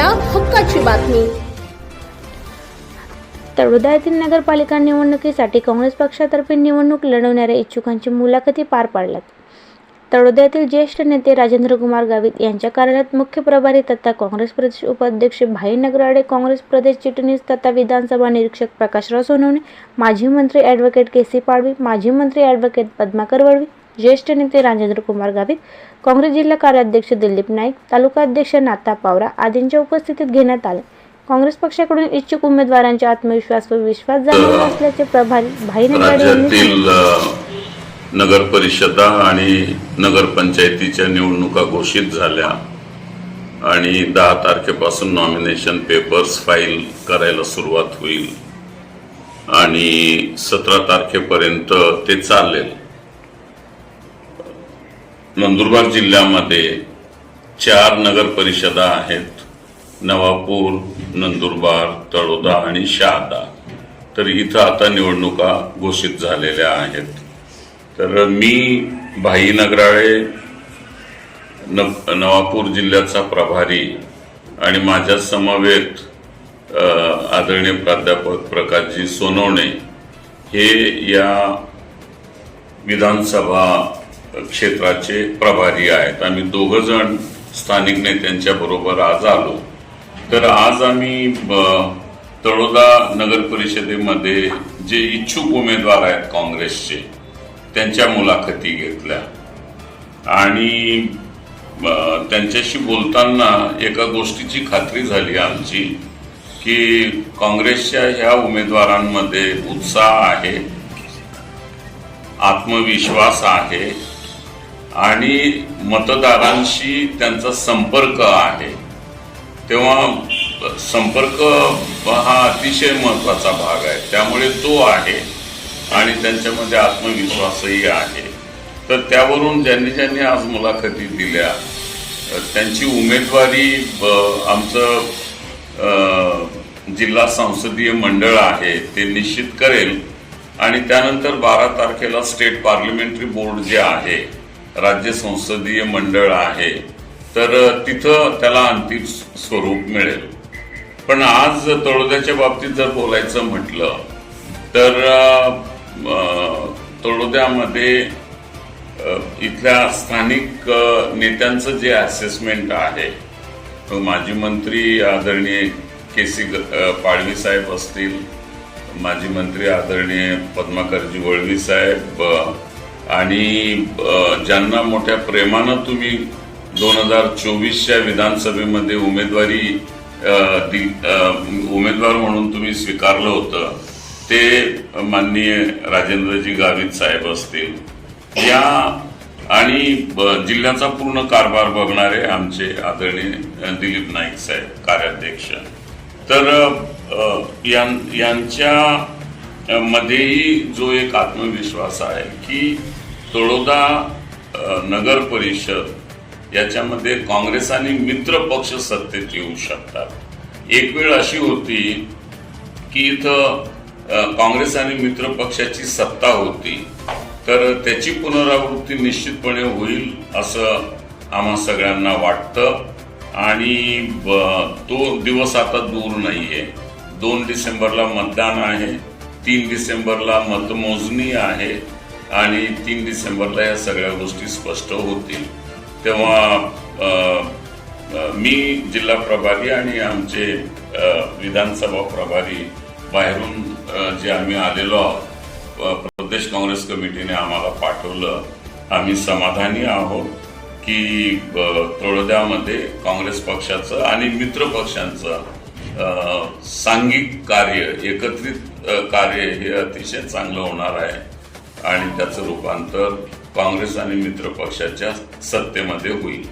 आपल्या हक्काची बातमी. तळोदा नगरपालिका निवडणुकीसाठी काँग्रेस पक्षातर्फे निवडणूक लढवणाऱ्या इच्छुकांची मुलाखती पार पाडल्यात. तळोद्यातील ज्येष्ठ नेते राजेंद्र कुमार गावित यांच्या कार्यालयात मुख्य प्रभारी तथा काँग्रेस प्रदेश उपाध्यक्ष भाई नगराडे काँग्रेस प्रदेश चिटणीस तथा विधानसभा निरीक्षक प्रकाशराव सोनवणे माजी मंत्री ॲडव्होकेट के सी पाडवी माजी मंत्री ॲडव्होकेट पद्माकर वळवी ज्येष्ठ नेते राजेंद्र कुमार गावित काँग्रेस जिल्हा कार्याध्यक्ष दिलीप नाईक तालुका अध्यक्ष नाता पावरा आदींच्या उपस्थितीत घेण्यात आले. काँग्रेस पक्षाकडून इच्छुक उमेदवारांचे आत्मविश्वास व विश्वास जाणवला असल्याचे प्रभारी भाई यांनी अ, नगर परिषदा आणि नगरपंचायतीच्या निवडणुका घोषित झाल्या आणि दहा तारखेपासून नॉमिनेशन पेपर्स फाईल करायला सुरुवात होईल. आणि सतरा तारखेपर्यंत ते चालेल. नंदुरबार जिल्ह्यामध्ये चार नगर परिषदा आहेत. नवापूर नंदुरबार तळोदा आणि शहादा. तर इथं आता निवडणुका घोषित झालेल्या आहेत. तर मी भाई नगराळे न नवापूर जिल्ह्याचा प्रभारी आणि माझ्या समवेत आदरणीय प्राध्यापक प्रकाशजी सोनवणे हे या विधानसभा क्षेत्राचे प्रभारी आहेत. आम्ही दोघं जण स्थानिक नेत्यांच्या बरोबर आज आलो. तर आज आम्ही तळोदा नगर परिषदेमध्ये जे इच्छुक उमेदवार आहेत काँग्रेसचे त्यांच्या मुलाखती घेतल्या. आणि त्यांच्याशी बोलताना एका गोष्टीची खात्री झाली आमची की काँग्रेसच्या ह्या उमेदवारांमध्ये उत्साह आहे आत्मविश्वास आहे आणि मतदारांशी त्यांचा संपर्क आहे. तेव्हा संपर्क हा अतिशय महत्त्वाचा भाग आहे. त्यामुळे तो आहे आणि त्यांच्यामध्ये आत्मविश्वासही आहे. तर त्यावरून ज्यांनी ज्यांनी आज मुलाखती दिल्या त्यांची उमेदवारी आमचं जिल्हा संसदीय मंडळ आहे ते निश्चित करेल. आणि त्यानंतर बारा तारखेला स्टेट पार्लमेंटरी बोर्ड जे आहे राज्य संसदीय मंडळ आहे तर तिथं त्याला अंतिम स्वरूप मिळेल. पण आज तळोद्याच्या बाबतीत जर बोलायचं म्हटलं तर तळोद्यामध्ये इथल्या स्थानिक नेत्यांचं जे असेसमेंट आहे माजी मंत्री आदरणीय के सी पाडवी साहेब असतील माजी मंत्री आदरणीय पद्माकरजी वळवी साहेब आणि ज्यांना मोठ्या प्रेमानं तुम्ही दोन हजार चोवीसच्या विधानसभेमध्ये उमेदवारी उमेदवार म्हणून तुम्ही स्वीकारलं होतं ते माननीय राजेंद्रजी गावित साहेब असतील. या आणि जिल्ह्याचा पूर्ण कारभार बघणारे आमचे आदरणीय दिलीप नाईक साहेब कार्याध्यक्ष. तर यां- यांच्या मध्येही जो एक आत्मविश्वास आहे की तळोदा नगर परिषद याच्यामध्ये काँग्रेस आणि मित्र पक्ष सत्तेत येऊ शकतात. एक वेळ अशी होती की इथं काँग्रेस आणि मित्र पक्षाची सत्ता होती. तर त्याची पुनरावृत्ती निश्चितपणे होईल असं आम्हा सगळ्यांना वाटतं. आणि तो दिवस आता दूर नाहीये. दोन डिसेंबरला मतदान आहे तीन डिसेंबरला मतमोजणी आहे. आणि तीन डिसेंबरला या सगळ्या गोष्टी स्पष्ट होतील. तेव्हा मी जिल्हा प्रभारी आणि आमचे विधानसभा प्रभारी बाहेरून जे आम्ही आलेलो आहोत प्रदेश काँग्रेस कमिटीने आम्हाला पाठवलं. आम्ही समाधानी आहोत की अ, तळोद्यामध्ये काँग्रेस पक्षाचं आणि मित्र पक्षांचं सांघिक कार्य एकत्रित कार्य हे अतिशय चांगलं होणार आहे. आणि त्याचं रूपांतर काँग्रेस आणि मित्र पक्षाच्या सत्तेमध्ये होईल.